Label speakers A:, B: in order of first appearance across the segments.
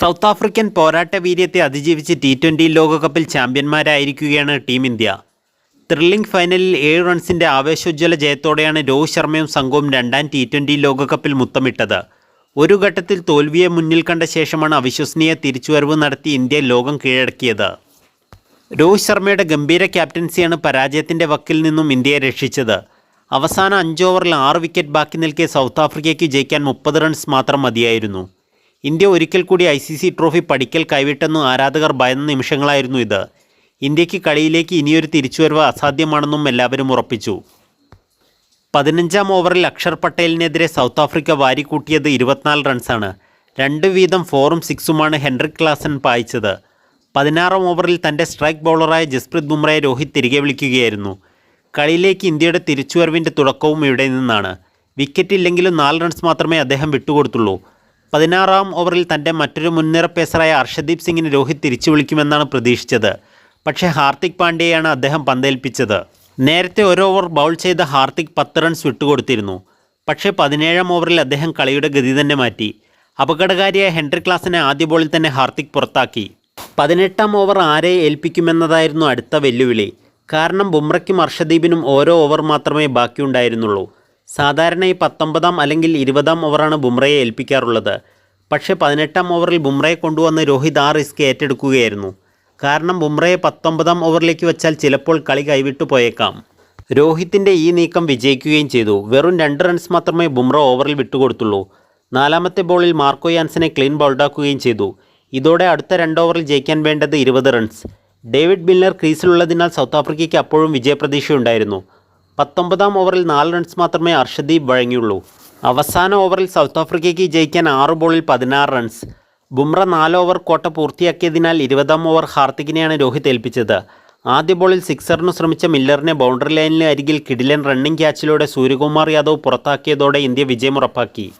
A: South African പോരാട്ട വീര്യത്തെ അതിജീവിച്ച് T twenty ലോകകപ്പിൽ ചാമ്പ്യന്മാരായിരിക്കുകയാണ് ടീം ഇന്ത്യ. ത്രില്ലിംഗ് ഫൈനലിൽ ഏഴ് റൺസിന്റെ ആവേശോജ്വല ജയത്തോടെയാണ് രോഹിത് ശർമ്മയും സംഘവും രണ്ടാം ടി ട്വന്റി ലോകകപ്പിൽ മുത്തമിട്ടത്. ഒരു ഘട്ടത്തിൽ തോൽവിയെ മുന്നിൽ കണ്ട ശേഷമാണ് അവിശ്വസനീയ തിരിച്ചുവരവ് നടത്തി ഇന്ത്യ ലോകം കീഴടക്കിയത്. രോഹിത് ശർമ്മയുടെ ഗംഭീര ക്യാപ്റ്റൻസിയാണ് പരാജയത്തിന്റെ വക്കിൽ നിന്നും ഇന്ത്യയെ രക്ഷിച്ചത്. അവസാന അഞ്ച് ഓവറിൽ ആറ് വിക്കറ്റ് ബാക്കി നിൽക്കെ സൗത്ത് ആഫ്രിക്കയ്ക്ക് ജയിക്കാൻ മുപ്പത് റൺസ് മാത്രം മതിയായിരുന്നു. ഇന്ത്യ ഒരിക്കൽ കൂടി ഐ സി സി ട്രോഫി പഠിക്കൽ കൈവിട്ടെന്നും ആരാധകർ ഭയന്ന നിമിഷങ്ങളായിരുന്നു ഇത്. ഇന്ത്യയ്ക്ക് കളിയിലേക്ക് ഇനിയൊരു തിരിച്ചുവരവ് അസാധ്യമാണെന്നും എല്ലാവരും ഉറപ്പിച്ചു. പതിനഞ്ചാം ഓവറിൽ അക്ഷർ പട്ടേലിനെതിരെ സൗത്ത് ആഫ്രിക്ക വാരിക്കൂട്ടിയത് ഇരുപത്തിനാല് റൺസാണ്. രണ്ട് വീതം ഫോറും സിക്സുമാണ് ഹെൻറിക് ക്ലാസൻ പായിച്ചത്. പതിനാറാം ഓവറിൽ തന്റെ സ്ട്രൈക്ക് ബൗളറായ ജസ്പ്രീത് ബുംറയെ രോഹിത് തിരികെ വിളിക്കുകയായിരുന്നു. കളിയിലേക്ക് ഇന്ത്യയുടെ തിരിച്ചുവരവിന്റെ തുടക്കവും ഇവിടെ നിന്നാണ്. വിക്കറ്റില്ലെങ്കിലും നാല് റൺസ് മാത്രമേ അദ്ദേഹം വിട്ടുകൊടുത്തുള്ളൂ. പതിനാറാം ഓവറിൽ തന്റെ മറ്റൊരു മുൻനിര പേസറായ അർഷദീപ് സിംഗിന് രോഹിത് തിരിച്ചു വിളിക്കുമെന്നാണ് പ്രതീക്ഷിച്ചത്. പക്ഷേ ഹാർദിക് പാണ്ഡ്യയാണ് അദ്ദേഹം പന്തേൽപ്പിച്ചത്. നേരത്തെ ഒരു ഓവർ ബൗൾ ചെയ്ത ഹാർദിക് പത്ത് റൺസ് വിട്ടുകൊടുത്തിരുന്നു. പക്ഷേ പതിനേഴാം ഓവറിൽ അദ്ദേഹം കളിയുടെ ഗതി തന്നെ മാറ്റി. അപകടകാരിയായ ഹെൻറി ക്ലാസിനെ ആദ്യ ബോളിൽ തന്നെ ഹാർദിക് പുറത്താക്കി. പതിനെട്ടാം ഓവർ ആരെ ഏൽപ്പിക്കുമെന്നതായിരുന്നു അടുത്ത വെല്ലുവിളി. കാരണം ബുംറയ്ക്കും അർഷദീപിനും ഓരോ ഓവർ മാത്രമേ ബാക്കിയുണ്ടായിരുന്നുള്ളൂ. സാധാരണ ഈ പത്തൊമ്പതാം അല്ലെങ്കിൽ ഇരുപതാം ഓവറാണ് ബുംറയെ ഏൽപ്പിക്കാറുള്ളത്. പക്ഷേ പതിനെട്ടാം ഓവറിൽ ബുംറയെ കൊണ്ടുവന്ന് രോഹിത് ആ റിസ്ക് ഏറ്റെടുക്കുകയായിരുന്നു. കാരണം ബുംറയെ പത്തൊമ്പതാം ഓവറിലേക്ക് വെച്ചാൽ ചിലപ്പോൾ കളി കൈവിട്ടു പോയേക്കാം. രോഹിത്തിന്റെ ഈ നീക്കം വിജയിക്കുകയും ചെയ്തു. വെറും രണ്ട് റൺസ് മാത്രമേ ബുംറ ഓവറിൽ വിട്ടുകൊടുത്തുള്ളൂ. നാലാമത്തെ ബോളിൽ മാർക്കോ യാൻസിനെ ക്ലീൻ ബൗൾഡാക്കുകയും ചെയ്തു. ഇതോടെ അടുത്ത രണ്ട് ഓവറിൽ ജയിക്കാൻ വേണ്ടത് ഇരുപത് റൺസ്. ഡേവിഡ് ബില്ലർ ക്രീസിലുള്ളതിനാൽ സൗത്ത് ആഫ്രിക്കയ്ക്ക് അപ്പോഴും വിജയപ്രതീക്ഷയുണ്ടായിരുന്നു. പത്തൊമ്പതാം ഓവറിൽ നാല് റൺസ് മാത്രമേ അർഷദീപ് വഴങ്ങിയുള്ളൂ. അവസാന ഓവറിൽ സൗത്ത് ആഫ്രിക്കയ്ക്ക് ജയിക്കാൻ ആറ് ബോളിൽ പതിനാറ് റൺസ് ബുംറ നാല് ഓവർ കോട്ട പൂർത്തിയാക്കിയതിനാൽ ഇരുപതാം ഓവർ ഹാർദിക്കിനെയാണ് രോഹിത് ഏൽപ്പിച്ചത്. ആദ്യ ബോളിൽ സിക്സറിനു ശ്രമിച്ച മില്ലറിനെ ബൗണ്ടറി ലൈനിലെ അരികിൽ കിഡിലൻ റണ്ണിംഗ് ക്യാച്ചിലൂടെ സൂര്യകുമാർ യാദവ് പുറത്താക്കിയതോടെ ഇന്ത്യ വിജയമുറപ്പാക്കി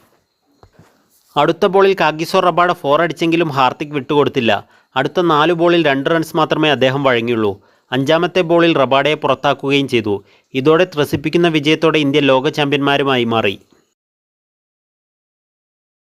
A: അടുത്ത ബോളിൽ കാഗിസോർ റബാഡ ഫോർ അടിച്ചെങ്കിലും ഹാർദിക് വിട്ടുകൊടുത്തില്ല. അടുത്ത നാല് ബോളിൽ രണ്ട് റൺസ് മാത്രമേ അദ്ദേഹം വഴങ്ങിയുള്ളൂ. അഞ്ചാമത്തെ ബോളിൽ റബാഡയെ പുറത്താക്കുകയും ചെയ്തു. ഇതോടെ ത്രസിപ്പിക്കുന്ന വിജയത്തോടെ ഇന്ത്യ ലോക ചാമ്പ്യന്മാരുമായി മാറി.